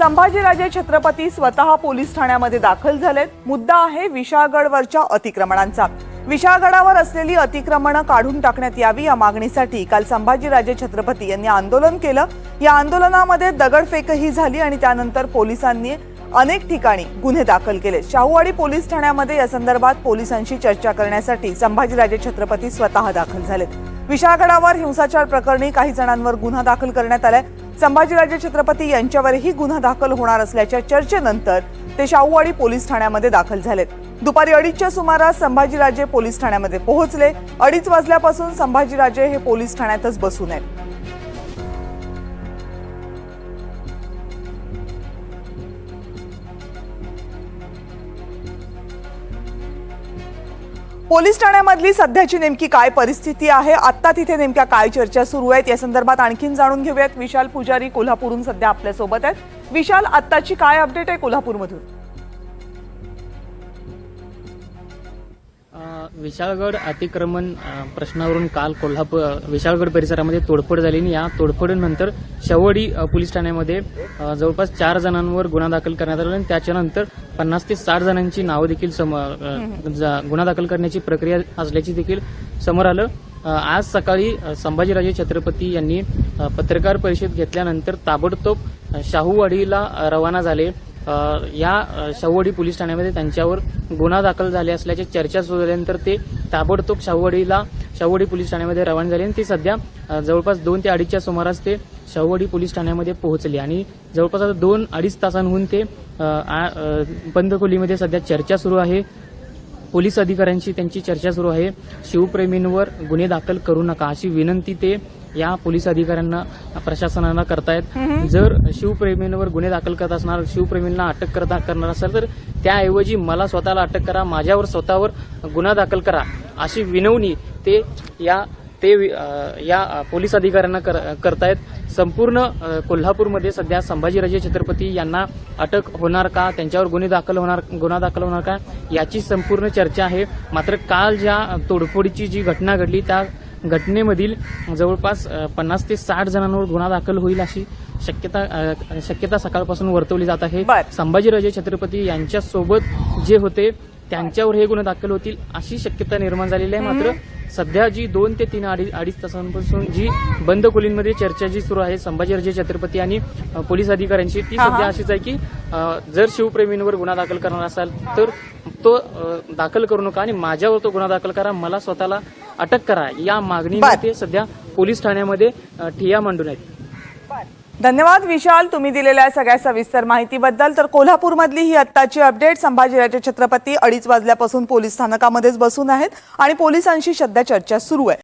संभाजीराजे छत्रपती स्वतः पोलीस ठाण्यामध्ये दाखल झालेत. मुद्दा आहे विशाळगडवरच्या अतिक्रमणांचा. विशाळगडावर असलेली अतिक्रमणं काढून टाकण्यात यावी या मागणीसाठी काल संभाजीराजे छत्रपती यांनी आंदोलन केलं. या आंदोलनामध्ये दगडफेकही झाली आणि त्यानंतर पोलिसांनी अनेक ठिकाणी गुन्हे दाखल केले. शाहूवाडी पोलीस ठाण्यामध्ये या संदर्भात पोलिसांशी चर्चा करण्यासाठी संभाजीराजे छत्रपती स्वतः दाखल झालेत. विशाळगडावर हिंसाचार प्रकरणी काही जणांवर गुन्हा दाखल करण्यात आलाय. संभाजीराजे छत्रपती यांच्यावरही गुन्हा दाखल होणार असल्याच्या चर्चेनंतर ते शाहूवाडी पोलीस ठाण्यामध्ये दाखल झालेत. दुपारी अडीचच्या सुमारास संभाजीराजे पोलीस ठाण्यामध्ये पोहोचले. अडीच वाजल्यापासून संभाजीराजे हे पोलीस ठाण्यातच बसून आहेत. पोलीस ठाण्यामधली सध्याची नेमकी काय परिस्थिती आहे? आत्ता तिथे नेमक्या काय चर्चा सुरू आहेत? या संदर्भात आणखीन जाणून घेऊयात. विशाल पुजारी कोल्हापूरहून सध्या आपल्यासोबत आहेत. विशाल आत्ताची काय अपडेट आहे कोल्हापूरमधून? विशाळगड अतिक्रमण प्रश्नावरून काल कोल्हापूर विशाळगड परिसरामध्ये तोडफोड झाली आणि या तोडफोडीनंतर शवडी पोलीस ठाण्यामध्ये जवळपास चार जणांवर गुन्हा दाखल करण्यात आला आणि त्याच्यानंतर पन्नास ते साठ जणांची नावं देखील गुन्हा दाखल करण्याची प्रक्रिया असल्याची देखील समोर आलं. आज सकाळी संभाजीराजे छत्रपती यांनी पत्रकार परिषद घेतल्यानंतर ताबडतोब शाहूवाडीला रवाना झाले. या अ, शाहूवाडी पोलीस ठाण्यामध्ये त्यांच्यावर गुन्हा दाखल झाले असल्याची चर्चा सुरू झाल्यानंतर ते ताबडतोब शाहूवाडीला शाहूवाडी पोलीस ठाण्यामध्ये रवाना झाले आणि ते सध्या जवळपास दोन ते अडीचच्या सुमारास ते शाहूवाडी पोलीस ठाण्यामध्ये पोहोचले आणि जवळपास आता दोन अडीच तासांहून ते आ- बंद खोलीमध्ये सध्या चर्चा सुरू आहे. पोलीस अधिकाऱ्यांशी त्यांची चर्चा सुरू आहे. शिवप्रेमींवर गुन्हे दाखल करू नका अशी विनंती ते या पोलीस अधिकाऱ्यांना प्रशासनाला करतायत. जर शिवप्रेमींवर गुन्हे दाखल करत असणार शिवप्रेमींना अटक करता करणार असेल तर त्याऐवजी मला स्वतःला अटक करा माझ्यावर स्वतःवर गुन्हा दाखल करा अशी विनवणी ते या ते या पोलीस अधिकाऱ्यांना कर- करतायत. संपूर्ण कोल्हापूरमध्ये सध्या संभाजीराजे छत्रपती यांना अटक होणार का? त्यांच्यावर गुन्हे दाखल होणार गुन्हा दाखल होणार का? याची संपूर्ण चर्चा आहे. मात्र काल ज्या तोडफोडीची जी घटना घडली त्या घटनेमधील जवळपास पन्नास ते साठ जणांवर गुन्हा दाखल होईल अशी शक्यता शक्यता सकाळपासून वर्तवली जात आहे. संभाजीराजे छत्रपती यांच्यासोबत जे होते त्यांच्यावर हे गुन्हे दाखल होतील अशी शक्यता निर्माण झालेली आहे मात्र सध्या जी दोन ते तीन अडीच अडीच तासांपासून जी बंद खोलींमध्ये चर्चा जी सुरू आहे संभाजीराजे छत्रपती आणि पोलीस अधिकाऱ्यांची ती. सध्या अशीच आहे की जर शिवप्रेमींवर गुन्हा दाखल करणार असाल तर तो दाखल करू नका आणि माझ्यावर तो गुन्हा दाखल करा. मला स्वतःला अटक करा. या. ते सध्या पोलीस ठाण्यामध्ये अ, ठिय्या मांडून आहेत. धन्यवाद विशाल तुम्ही दिलेल्या सगळ्या सविस्तर माहितीबद्दल. तर कोल्हापूरमधली ही आत्ताची अपडेट संभाजीराजे छत्रपती अडीच वाजल्यापासून पोलीस स्थानकामध्येच बसून आहेत आणि पोलिसांशी सध्या चर्चा सुरू आहे.